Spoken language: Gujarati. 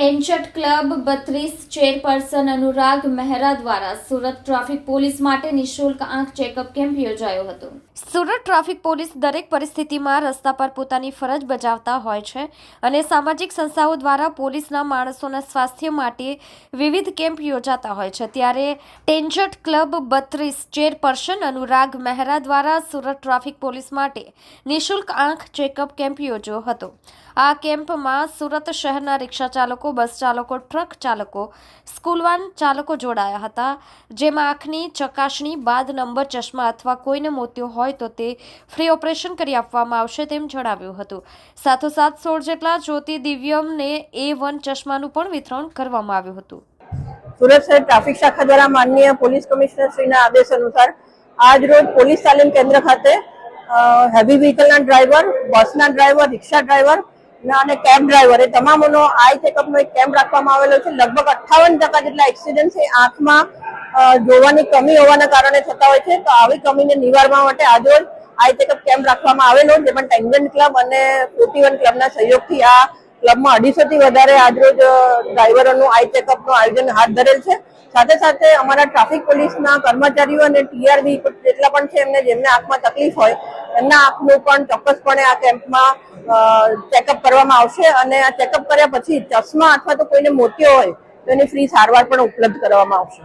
ટેન્ચટ ક્લબ બત્રીસ ચેરપર્સન અનુરાગ મહેરા દ્વારા સુરત ટ્રાફિક પોલીસ માટે નિઃશુલ્ક આંખ ચેકઅપ કેમ્પ યોજાયો હતો. સુરત ટ્રાફિક પોલીસ દરેક પરિસ્થિતિમાં રસ્તા પર પોતાની ફરજ બજાવતા હોય છે અને સામાજિક સંસ્થાઓ દ્વારા પોલીસના માણસોના સ્વાસ્થ્ય માટે વિવિધ કેમ્પ યોજાતા હોય છે. ત્યારે ટેન્ચટ ક્લબ બત્રીસ ચેરપર્સન અનુરાગ મહેરા દ્વારા સુરત ટ્રાફિક પોલીસ માટે નિઃશુલ્ક આંખ ચેકઅપ કેમ્પ યોજ્યો હતો. આ કેમ્પમાં સુરત શહેરના રિક્ષા ચાલકો બસ ચાલકો, ટ્રક ચાલકો સ્કૂલવાન ચાલકો જોડાયા હતા. જેમાં આંખની ચકાસણી બાદ નંબર, ચશ્મા અથવા કોઈને મોતિયો હોય તો તે ફ્રી ઓપરેશન કરી આપવામાં આવશે તેમ જણાવ્યું હતું. સાથોસાથ સોળ જેટલા જ્યોતિ દિવ્યમને એ વન ચશ્માનું પણ વિતરણ કરવામાં આવ્યું હતું. સુરત શહેર ટ્રાફિક શાખા દ્વારા માનનીય પોલીસ કમિશનર શ્રીના આદેશ અનુસાર આજ રોજ પોલીસ તાલીમ કેન્દ્ર ખાતે હેવી વ્હીકલના ડ્રાઈવર બસના ડ્રાઈવર રિક્ષા ડ્રાઈવર અને કેબ ડ્રાઈવર એ તમામનો આઈ ચેકઅપનો એક કેમ્પ રાખવામાં આવેલો છે. લગભગ અઠ્ઠાવન ટકા જેટલા એક્સિડન્ટ છે આંખમાં જોવાની કમી હોવાના કારણે થતા હોય છે. તો આવી કમીને નિવારવા માટે આજે આઈ ચેકઅપ કેમ્પ રાખવામાં આવેલો જેમાં ટેન્જન્ટ ક્લબ અને ફોર્ટી વન ક્લબના સહયોગથી આ ક્લબમાં અઢીસો થી વધારે આજરોજ ડ્રાઈવરોનું આઈ ચેકઅપનું આયોજન હાથ ધરેલ છે. સાથે સાથે અમારા ટ્રાફિક પોલીસના કર્મચારીઓ અને ટીઆરબી જેટલા પણ છે એમને જેમને આંખમાં તકલીફ હોય એમના આંખનું પણ ચોક્કસપણે આ કેમ્પમાં ચેકઅપ કરવામાં આવશે અને આ ચેકઅપ કર્યા પછી ચશ્મા અથવા તો કોઈને મોતિયો હોય તો એની ફ્રી સારવાર પણ ઉપલબ્ધ કરવામાં આવશે.